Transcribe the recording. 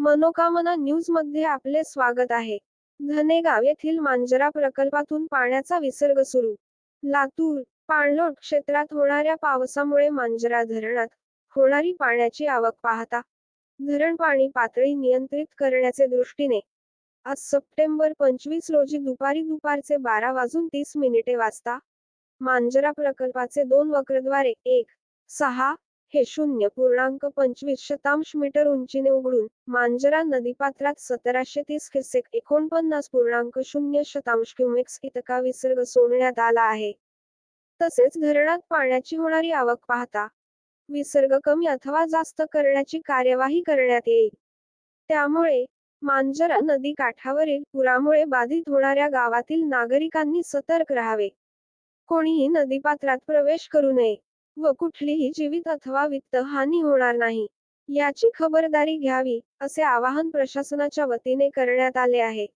मनोकामना न्यूजमध्ये आपले स्वागत आहे. धनेगाव येथील मांजरा प्रकल्पातून पाण्याचा विसर्ग सुरू. लातूर पाणलोट क्षेत्रात होणाऱ्या पावसामुळे मांजरा धरणात होणारी पाण्याची आवक पाहता धरण पाणी पातळी नियंत्रित करण्याचे दृष्टीने आज सप्टेंबर पंचवीस रोजी दुपारी दुपारचे बारा वाजून तीस मिनिटे वाजता मांजरा प्रकल्पाचे दोन वक्रद्वारे एक सहा हे शून्य पूर्णांक पंचवीस शतांश मीटर उंचीने उघडून मांजरा नदीपात्रात सतराशे तीस क्युसेक एकोणपन्नास पूर्णांक शून्य शतांश क्युमेक्स इतका विसर्ग सोडण्यात आला आहे. तसेच धरणात पाण्याची होणारी आवक पाहता विसर्ग कमी अथवा जास्त करण्याची कार्यवाही करण्यात येईल. त्यामुळे मांजरा नदी काठावरील पुरामुळे बाधित होणाऱ्या गावातील नागरिकांनी सतर्क राहावे. कोणीही नदीपात्रात प्रवेश करू नये. व कुठलीही जीवित अथवा वित्त हानी होणार नाही. याची खबरदारी घ्यावी असे आवाहन प्रशासनाच्या वतीने करण्यात आले आहे.